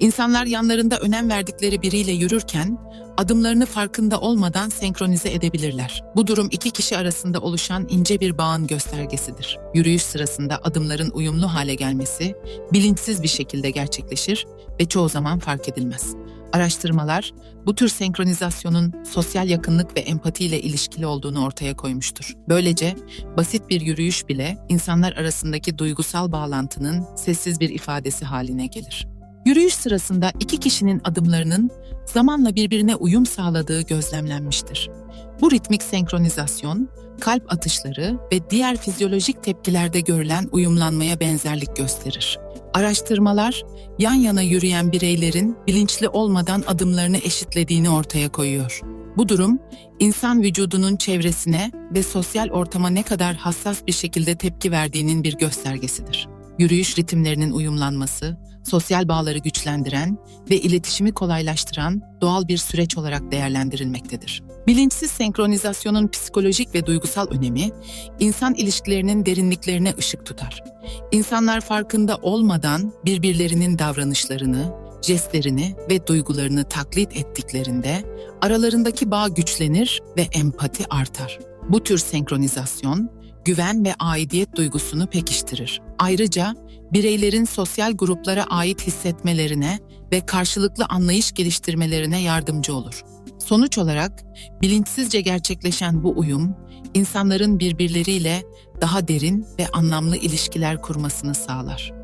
İnsanlar yanlarında önem verdikleri biriyle yürürken adımlarını farkında olmadan senkronize edebilirler. Bu durum iki kişi arasında oluşan ince bir bağın göstergesidir. Yürüyüş sırasında adımların uyumlu hale gelmesi bilinçsiz bir şekilde gerçekleşir ve çoğu zaman fark edilmez. Araştırmalar bu tür senkronizasyonun sosyal yakınlık ve empati ile ilişkili olduğunu ortaya koymuştur. Böylece basit bir yürüyüş bile insanlar arasındaki duygusal bağlantının sessiz bir ifadesi haline gelir. Yürüyüş sırasında iki kişinin adımlarının zamanla birbirine uyum sağladığı gözlemlenmiştir. Bu ritmik senkronizasyon, kalp atışları ve diğer fizyolojik tepkilerde görülen uyumlanmaya benzerlik gösterir. Araştırmalar, yan yana yürüyen bireylerin bilinçli olmadan adımlarını eşitlediğini ortaya koyuyor. Bu durum, insan vücudunun çevresine ve sosyal ortama ne kadar hassas bir şekilde tepki verdiğinin bir göstergesidir. Yürüyüş ritimlerinin uyumlanması, sosyal bağları güçlendiren ve iletişimi kolaylaştıran doğal bir süreç olarak değerlendirilmektedir. Bilinçsiz senkronizasyonun psikolojik ve duygusal önemi, insan ilişkilerinin derinliklerine ışık tutar. İnsanlar farkında olmadan birbirlerinin davranışlarını, jestlerini ve duygularını taklit ettiklerinde aralarındaki bağ güçlenir ve empati artar. Bu tür senkronizasyon, güven ve aidiyet duygusunu pekiştirir. Ayrıca bireylerin sosyal gruplara ait hissetmelerine ve karşılıklı anlayış geliştirmelerine yardımcı olur. Sonuç olarak bilinçsizce gerçekleşen bu uyum, insanların birbirleriyle daha derin ve anlamlı ilişkiler kurmasını sağlar.